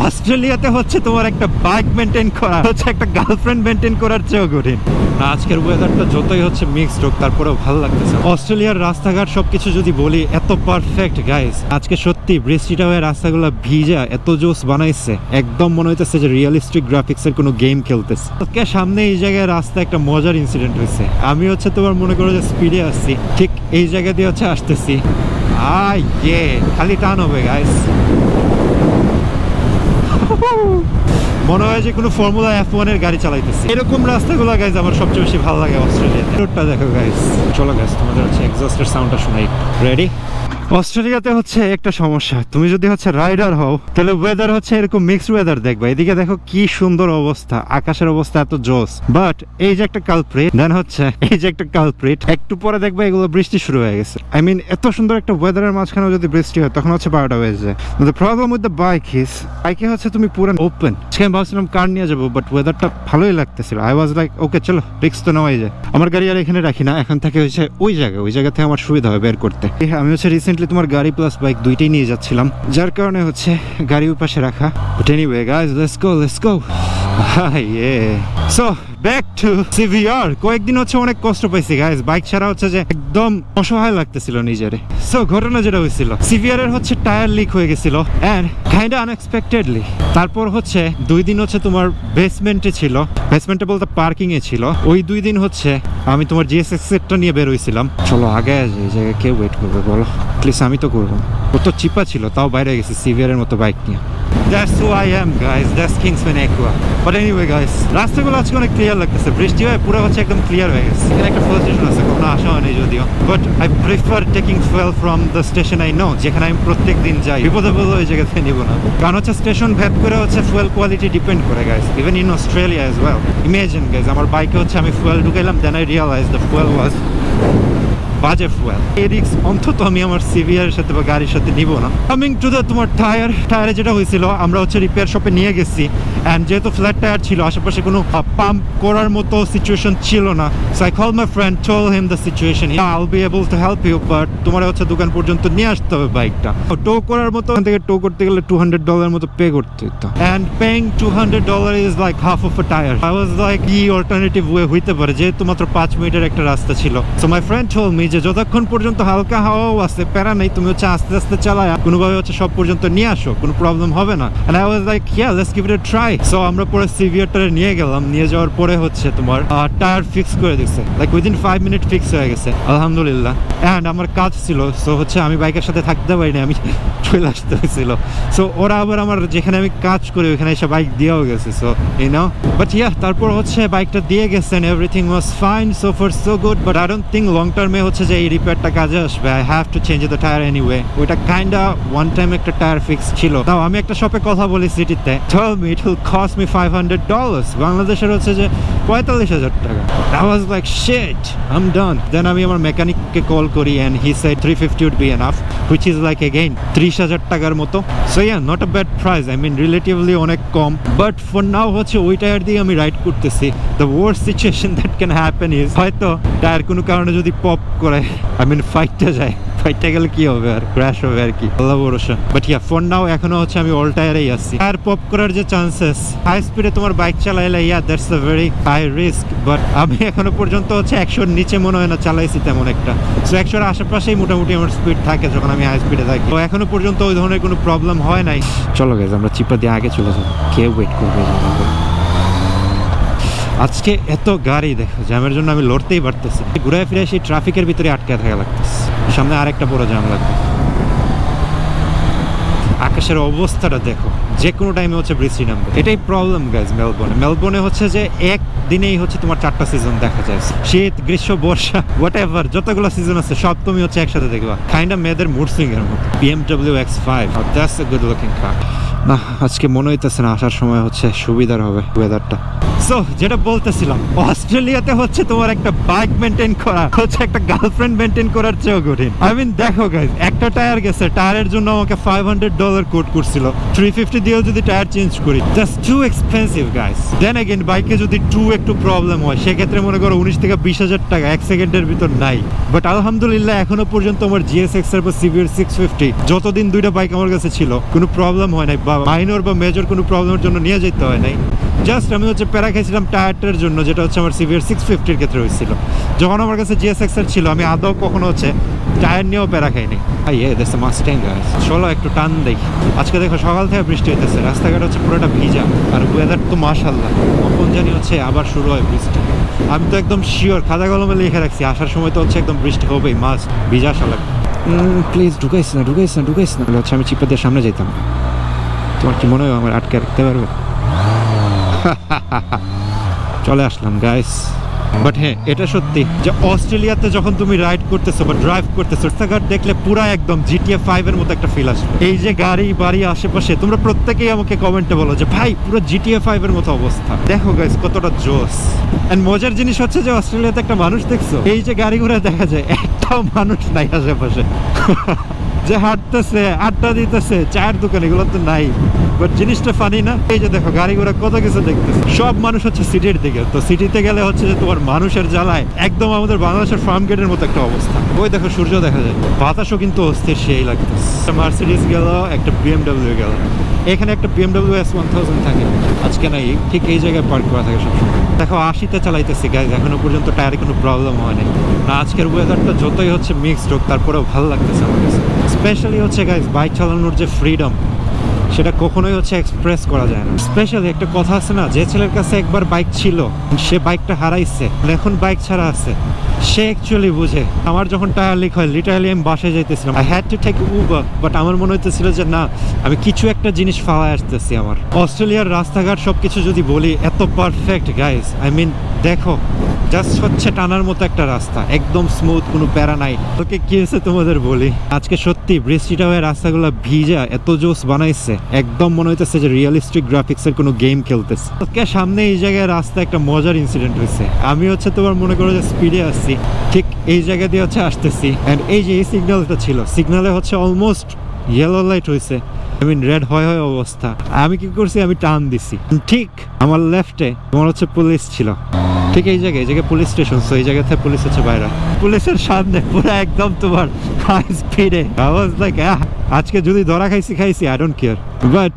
অস্ট্রেলিয়াতে হচ্ছে তোমার একটা বাইক মেনটেন করা হচ্ছে একটা গার্লফ্রেন্ড মেনটেন করার চেয়েও কঠিন। না, আজকের ওয়েদারটা যতই হচ্ছে মিক্সড হোক তারপরেও ভালো লাগতেছে। অস্ট্রেলিয়ার রাস্তাঘাট সবকিছু যদি বলি এত পারফেক্ট গাইস আজকে সত্যি বৃষ্টিটা হয়ে রাস্তাগুলো ভিজা এত জোস বানাইছে। একদম মনে হইতেছে যে রিয়েলিস্টিক গ্রাফিক্স এর কোনো গেম খেলতেছে। আজকে সামনে এই জায়গায় রাস্তা একটা মজার ইনসিডেন্ট হয়েছে আমি হচ্ছে তোমার মনে করো যে স্পিডে আসছি ঠিক এই জায়গা দিয়ে হচ্ছে আসতেছি। আই ইয়ে খালি টান হবে গাইস মনে হয় যে কোনো ফর্মুলা এফ ওয়ানের গাড়ি চালাইতেছি। এরকম রাস্তাগুলো গাইজ আমার সবচেয়ে বেশি ভালো লাগে অস্ট্রেলিয়াতে। রোডটা দেখো গাইজ চলো গাইজ তোমাদের হচ্ছে এক্সস্টের সাউন্ডটা শোনাই। রেডি অস্ট্রেলিয়াতে হচ্ছে একটা সমস্যা। তুমি যদি হচ্ছে রাইডার হও, তাহলে ওয়েদার হচ্ছে এরকম মিক্সড ওয়েদার দেখবা। এদিকে দেখো কি সুন্দর অবস্থা, আকাশের অবস্থা এত জোস বাট এই যে একটা কালপ্রিট দেন হচ্ছে এই যে একটা কালপ্রিট একটু পরে দেখবা এগুলো বৃষ্টি শুরু হয়ে গেছে। আই মিন এত সুন্দর একটা ওয়েদারের মাঝখানে যদি বৃষ্টি হয়, তখন হচ্ছে বারোটা হয়ে যায়। The problem with the bike is বাইকে হচ্ছে তুমি পুরো ওপেন সে আমি ভাবছিলাম কার নিয়ে যাব বাট ওয়েদারটা ভালোই লাগতেছিল। আই ওয়াজ লাইক ওকে চলো রিক্স তো নেওয়াই যায়। আমার গাড়ি আর এখানে রাখি না, এখন থেকে হচ্ছে ওই জায়গায়, ওই জায়গা থেকে আমার সুবিধা হবে বের করতে। আমি হচ্ছে রিসেন্টলি তোমার গাড়ি প্লাস বাইক দুইটাই নিয়ে যাচ্ছিলাম। যার কারণে হচ্ছে গাড়ি ওই রাখা। But anyway guys let's go let's go yeah so back two CVR কয়েকদিন হচ্ছে অনেক কষ্ট পাইছি গাইস বাইক ছাড়া হচ্ছে যে একদম অসহায় লাগতেছিল নিজেরে। সো ঘটনা যেটা হয়েছিল সিভিআর এর হচ্ছে টায়ার লিক হয়ে গেছিল এন্ড কাইন্ড আনএক্সপেক্টেডলি তারপর হচ্ছে দুই দিন হচ্ছে তোমার বেসমেন্টে ছিল। বেসমেন্টে বলতে পার্কিং এ ছিল। ওই দুই দিন হচ্ছে আমি তোমার জিএসএক্স সেটটা নিয়ে বের হয়েছিলাম চলো আগে এই জায়গায় কেউ ওয়েট করবে বলো। প্লিজ আমি তো করব। ও তো চিপা ছিল তাও বাইরে গেছি সিভিআর এর মতো বাইক নিয়ে। That's who I am, guys. That's Kingsman Aqua. But anyway, guys, রাস্তাগুলো আজকে অনেক ক্লিয়ার লাগতেছে। বৃষ্টি হয়, পুরো হচ্ছে একদম ক্লিয়ার হয়ে গেছে। এখানে একটা ফুয়েল স্টেশন আছে, কখনো আসা হয়নি যদিও। But I prefer taking fuel from the station I know যেখানে আমি প্রত্যেক দিন যাই। বিপদে বলতে ওই জায়গা থেকে না। কারণ হচ্ছে স্টেশন ভেদ করে হচ্ছে ফুয়েল কোয়ালিটি ডিপেন্ড করে guys even in Australia as well imagine guys আমার বাইকে হচ্ছে আমি fuel ঢুকাইলাম then I realise the fuel was বাজে ফুয়েল এই রিক্স অন্তত আমি আমার সিভিআর সাথে বা গাড়ির সাথে নিব না। কামিং টু দ্য তোমার টায়ার টায়ারে যেটা হয়েছিল, আমরা হচ্ছে রিপেয়ার শপে নিয়ে গেছি। অ্যান্ড যেহেতু ফ্ল্যাট টায়ার ছিল, আশেপাশে কোনো পাম্প করার মতো সিচুয়েশন ছিল না। So I call my friend told him the situation I'll be able to help you but তোমার হচ্ছে দোকান পর্যন্ত নিয়ে আসতে হবে বাইকটা টো করার মতো ওখান থেকে টো করতে গেলে টু হান্ড্রেড ডলার মতো পে করতে হতো and paying two hundred dollar is like half of a tyre I was like কি অল্টারনেটিভ ওয়ে হইতে পারে? যেহেতু মাত্র পাঁচ মিনিটের একটা রাস্তা ছিল। So my friend told me যে যতক্ষণ পর্যন্ত হালকা হাওয়াও আছে, প্যারা নেই, তুমি হচ্ছে আস্তে আস্তে চালায় কোনোভাবে হচ্ছে সব পর্যন্ত নিয়ে আসো, কোনো প্রবলেম হবে না। And I was like yeah let's give it a try so আমরা পরে সিভিয়ারটারে নিয়ে গেলাম, নিয়ে যাওয়ার পরে হচ্ছে তোমার টায়ার ফিক্স করে দিচ্ছে like within five minute fix হয়ে গেছে, আলহামদুলিল্লাহ। অ্যান্ড আমার কাজ ছিল সো হচ্ছে আমি বাইকের সাথে থাকতে পারিনি, আমি চলে আসতে হয়েছিল। সো ওরা আবার আমার যেখানে আমি কাজ করি, ওখানে এসে বাইক দিয়েও গেছে সো এই নাও বাট ইয়া তারপর হচ্ছে বাইকটা দিয়ে গেছেন everything was fine so far so good but I don't think long টার্মে হচ্ছে যে এই রিপেয়ারটা কাজে আসবে I have to change the tyre anyway ওইটা কাইন্ড ওয়ান টাইম একটা টায়ার ফিক্স ছিল। তাও আমি একটা শপে কথা বলি সিটিতে tell me it will cost me five hundred dollars বাংলাদেশের হচ্ছে যে পঁয়তাল্লিশ হাজার টাকা। আই ওয়াজ লাইক শেট আম ডান দেন আমি আমার মেকানিককে কল করি and he three fifty would be enough which is like again ত্রিশ হাজার টাকার মতো। So yeah not a bad price I mean relatively অনেক কম। বাট ফর নাও হচ্ছে ওই টায়ার দিয়ে আমি রাইড করতেছি। The worse situation that can happen is হয়তো টায়ার কোনো কারণে যদি পপ করে আই মিন ফাইটটা যায়। ফাইটটা গেলে কি হবে আর? ক্র্যাশ হবে আর কি। আল্লাহ ভরসা। বাট ইয়া ফোন নাও এখনও হচ্ছে আমি অল টায়ারেই আছি। টায়ার পপ করার যে চান্সেস হাই স্পিডে তোমার বাইক চালাইলে yeah that's a very high risk but আমি এখনও পর্যন্ত হচ্ছে একশোর নিচে মনে হয় না, চালাইছি তেমন একটা। সো একশোর আশেপাশেই মোটামুটি আমার স্পিড থাকে যখন আমি হাই স্পিডে থাকি। তো এখনও পর্যন্ত ওই ধরনের কোনো প্রবলেম হয় নাই। চলো গেছে আমরা চিপা দিয়ে আগে চলে যাব কে ওয়েট করবে? আজকে এত গাড়ি দেখো, জ্যামের জন্য আমি লড়তেই পারতেছি ঘুরে ফিরে সেই ট্রাফিকের ভিতরে আটকে থাকা লাগতেছে। সামনে আরেকটা বড় জ্যাম লাগবে। আকাশের অবস্থাটা দেখো, যে কোনো টাইমে হচ্ছে বৃষ্টি নামবে। এটাই প্রবলেম গাইজ মেলবোর্নে মেলবোর্নে হচ্ছে যে এক দিনেই হচ্ছে তোমার চারটা সিজন দেখা যায়। শীত, গ্রীষ্ম, বর্ষা হোয়াট এভার যতগুলো সিজন আছে, সব তুমি হচ্ছে একসাথে দেখবা। কাইন্ড অফ মেয়েদের মুড সুইং এর মতো BMW X five that's a good looking car না আজকে মনে হইতেছে না, আসার সময় হচ্ছে সুবিধার হবে ওয়েদারটা সো যেটা বলতেছিলাম, অস্ট্রেলিয়াতে হচ্ছে তোমার একটা বাইক মেনটেন করা, হচ্ছে একটা গার্লফ্রেন্ড মেনটেন করার চেয়েও কঠিন। আই মিন দেখো গাইজ একটা টায়ার গেছে টায়ারের জন্য আমাকে ফাইভ হান্ড্রেড ডলার কোট করছিল। থ্রি ফিফটি দিয়েও যদি টায়ার চেঞ্জ করি just too expensive guys then again বাইকে যদি টু একটু প্রবলেম হয়, সেক্ষেত্রে মনে করো উনিশ থেকে বিশ হাজার টাকা এক সেকেন্ডের ভিতর নাই। বাট আলহামদুলিল্লাহ, এখনও পর্যন্ত আমার জিএসএক্স এর বা সিভিআর সিক্স ফিফটি যতদিন দুইটা বাইক আমার কাছে ছিল, কোনো প্রবলেম হয় নাই। বা মাইনর বা মেজর কোনো প্রবলেমের জন্য নিয়ে যেতে হয় নাই। জাস্ট আমি হচ্ছে প্যারা খাইছিলাম টায়ারটার জন্য যেটা হচ্ছে আমার সিভিয়ার সিক্স ফিফটির ক্ষেত্রে হয়েছিল যখন আমার কাছে জিএস এক্সের ছিল আমি আদৌ কখনো হচ্ছে টায়ার নিয়েও প্যারা খাইনি আই এ দেশে মাস্টেং চলো একটু টান দেখি আজকে দেখো সকাল থেকে বৃষ্টি হইতেছে রাস্তাঘাট হচ্ছে পুরোটা ভিজা। আর ওয়েদার তো মাশাল্লাহ কখন জানি হচ্ছে আবার শুরু হয় বৃষ্টি। আমি তো একদম শিওর খাতা কলমে লিখে রাখছি আসার সময় তো হচ্ছে একদম বৃষ্টি হবেই মাছ ভিজা আসা লাগবে প্লিজ ঢুকাইস না ঢুকাইস না ঢুকাইস না। হচ্ছে আমি চিপাদের সামনে যেতাম তোমার কি মনে হয় আমার আটকে রাখতে পারবে? চলে আসলাম গাইস বাট হ্যাঁ এটা সত্যি যে অস্ট্রেলিয়াতে যখন তুমি রাইড করতেছো বা ড্রাইভ করতেছো রাস্তাঘাট দেখলে পুরা একদম জিটিএ ফাইভ এর মতো একটা ফিল আসবে। এই যে গাড়ি, বাড়ি, আশেপাশে, তোমরা প্রত্যেকেই আমাকে কমেন্টে বলো যে, ভাই, পুরো জিটিএ ফাইভ এর মতো অবস্থা। দেখো গাইস কতটা জোস এন্ড মজার জিনিস হচ্ছে যে অস্ট্রেলিয়াতে একটা মানুষ দেখছ, এই যে গাড়ি ঘোড়া দেখা যায়, একটাও মানুষ নাই আশেপাশে। যে হাঁটতেছে, আড্ডা দিতেছে, চায়ের দোকান, এগুলো তো নাই। বাট জিনিসটা ফানি না? এই যে দেখো গাড়ি ঘোড়া কত কিছু দেখতেছে। সব মানুষ হচ্ছে সিটির দিকে। তো সিটিতে গেলে হচ্ছে যে তোমার মানুষের জ্বালায়। একদম আমাদের বাংলাদেশের ফার্ম গেটের মতো একটা অবস্থা। ওই দেখো, সূর্য দেখা যায়। বাতাসও কিন্তু অস্থির, সেই লাগতেছে। মার্সিডিস গেল, একটা বিএমডাব্লিউ গেল। এখানে একটা বিএমডাব্লিউ এস ওয়ান থাউজেন্ড থাকে। আজকে নাই, ঠিক এই জায়গায় পার্ক করা থাকে সবসময়। দেখো, আশিতে চালাইতেছি গাইজ এখনও পর্যন্ত টায়ারে কোনো প্রবলেম হয়নি না, আজকের ওয়েদারটা যতই হচ্ছে মিক্সড হোক, তারপরেও ভালো লাগতেছে আমার কাছে। স্পেশালি হচ্ছে গাইজ বাইক চালানোর যে ফ্রিডম সেটা কখনোই হচ্ছে এক্সপ্রেস করা যায় না। স্পেশালি একটা কথা আছে না, যে ছেলের কাছে একবার বাইক ছিল, সে বাইকটা হারাইছে এখন বাইক ছাড়া আছে। সে অ্যাকচুয়ালি বুঝে। আমার যখন টায়ার লিক হয় লিটারালি আমি বাসায় যাইতেছিলাম। I had to take Uber but আমার মনে হইতেছিল যে না, আমি কিছু একটা জিনিস ফালায় আসতেছি আমার। অস্ট্রেলিয়ার রাস্তাঘাট সব কিছু যদি বলি, এত পারফেক্ট গাইজ আই মিন দেখো জাস্ট হচ্ছে টানার মতো একটা রাস্তা, একদম স্মুথ কোনো প্যারা নাই। তোকে কি হয়েছে তোমাদের বলি? আজকে সত্যি বৃষ্টিটা হয়ে রাস্তাগুলো ভিজা, এত জোস বানাইছে। একদম মনে হইতেছে যে রিয়েলিস্টিক গ্রাফিক্স এর কোনো গেম খেলতেছে। আজকে সামনে এই জায়গায় রাস্তা একটা মজার ইনসিডেন্ট হয়েছে আমি হচ্ছে তোমার মনে করো যে স্পিডে আসছি ঠিক এই জায়গা দিয়ে হচ্ছে আসতেছি। অ্যান্ড এই যে এই সিগন্যালটা ছিল সিগন্যালে হচ্ছে অলমোস্ট ইয়েলো লাইট হয়েছে আই মিন রেড হয় হয় অবস্থা। আমি কি করছি? আমি টান দিছি। ঠিক আমার লেফটে তোমার হচ্ছে পুলিশ ছিল। ঠিক এই জায়গায় এই জায়গায় পুলিশ স্টেশন তো এই জায়গা থেকে পুলিশ হচ্ছে বাইরে। পুলিশের সামনে পুরো একদম তোমার হাই স্পিডে আওয়াজ লাইক আজকে যদি ধরা খাইছি খাইছি আই ডোন্ট কেয়ার বাট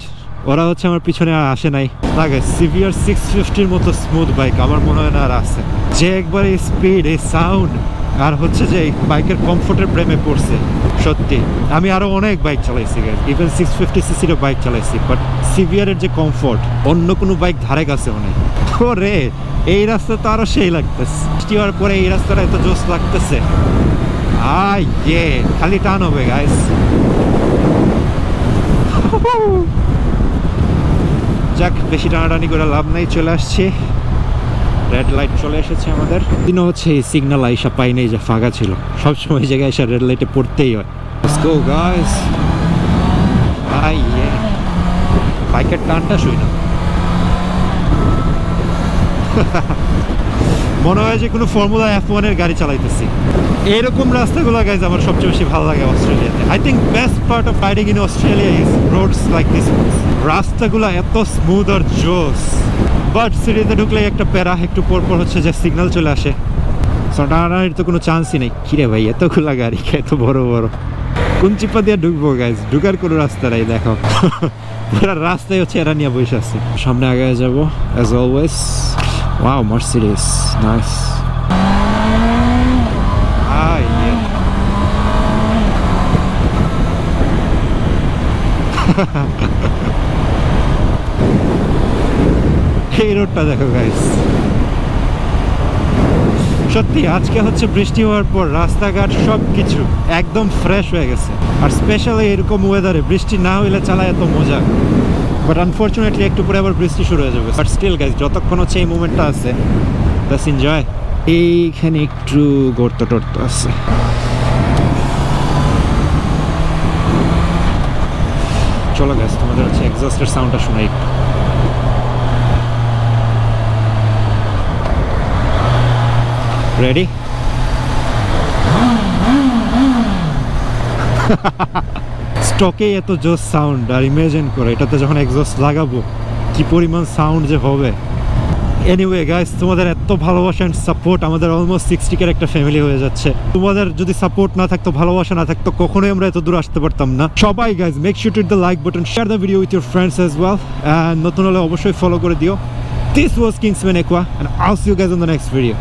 ওরা হচ্ছে আমার পিছনে আর আসে নাই। লাগে সিভিয়ার সিক্স ফিফটির মতো স্মুথ বাইক আমার মনে হয় না আর আছে। যে একবার স্পিড এই সাউন্ড আর হচ্ছে যে বাইকের কমফোর্টের প্রেমে পড়ছে, সত্যি। আমি আরও অনেক বাইক চালাইছি ইভেন সিক্স ফিফটি সিসিরও বাইক চালাইছি বাট সিভিয়ারের যে কমফোর্ট অন্য কোনো বাইক ধারে কাছে অনেক। ও রে এই রাস্তা তো আরও সেই লাগতেছে। বৃষ্টি হওয়ার পরে এই রাস্তাটা এত জোস লাগতেছে। আই ইয়ে খালি টান হবে গাইস যাক, বেশি টানাটানি করে লাভ নাই, চলে আসছি। রেড লাইট চলে এসেছে আমাদের। দিনও হচ্ছে এই সিগন্যাল আইসা পাই নাই যে ফাঁকা ছিল। সবসময় এই জায়গায় এসে রেড লাইটে পড়তেই হয়। Guys. আই বাইকের টানটা শুই না। মনে হয় যে কোনো ফর্মুলা এফ ওয়ানের গাড়ি চালাইতেছি। এরকম রাস্তাগুলো গাইজ আমার সবচেয়ে বেশি ভালো লাগে অস্ট্রেলিয়াতে। I think best part of riding in Australia is roads like this রাস্তাগুলো এত স্মুথ আর জোস। বাট সিটিতে ঢুকলে একটা প্যারা একটু পর পর হচ্ছে যে সিগন্যাল চলে আসে। সো টানাটানির তো কোনো চান্সই নেই। কিরে ভাই এতগুলা গাড়ি এত বড় বড়। কোন চিপা দিয়ে ঢুকবো গাইজ ঢুকার কোনো রাস্তা নাই দেখো। পুরো রাস্তায় হচ্ছে এরা নিয়ে বসে আছে। সামনে আগে যাব as always wow Mercedes nice Ah, yeah. এই রোডটা দেখো গাইস সত্যি, আজকে হচ্ছে বৃষ্টি হওয়ার পর রাস্তাঘাট সব কিছু একদম ফ্রেশ হয়ে গেছে। আর স্পেশালি এরকম ওয়েদারে বৃষ্টি না হইলে চালায় এত মজা। বাট আনফর্চুনেটলি একটু পরে আবার বৃষ্টি শুরু হয়ে যাবে। বাট স্টিল গাইজ যতক্ষণ হচ্ছে এই মুভমেন্টটা আছে বাস এনজয় এইখানে একটু গর্ত টর্ত আছে। চলো গাছ তোমাদের হচ্ছে এক্সস্টের সাউন্ডটা শোনাই একটু। রেডি স্টকে এত জোস সাউন্ড আর ইমেজিন করে, এটাতে যখন এক্সস্ট লাগাবো, কি পরিমাণ সাউন্ড যে হবে। এনিওয়ে গাইস তোমাদের এত ভালোবাসা অ্যান্ড সাপোর্ট আমাদের অলমোস্ট সিক্সটি কের একটা ফ্যামিলি হয়ে যাচ্ছে। তোমাদের যদি সাপোর্ট না থাকতো, ভালোবাসা না থাকতো, কখনোই আমরা এত দূর আসতে পারতাম না। সবাই guys make sure to the like button share the video with your friends as well নতুন হলে অবশ্যই ফলো করে দিও। This was Kingsman Aqua and I'll see you guys on the next video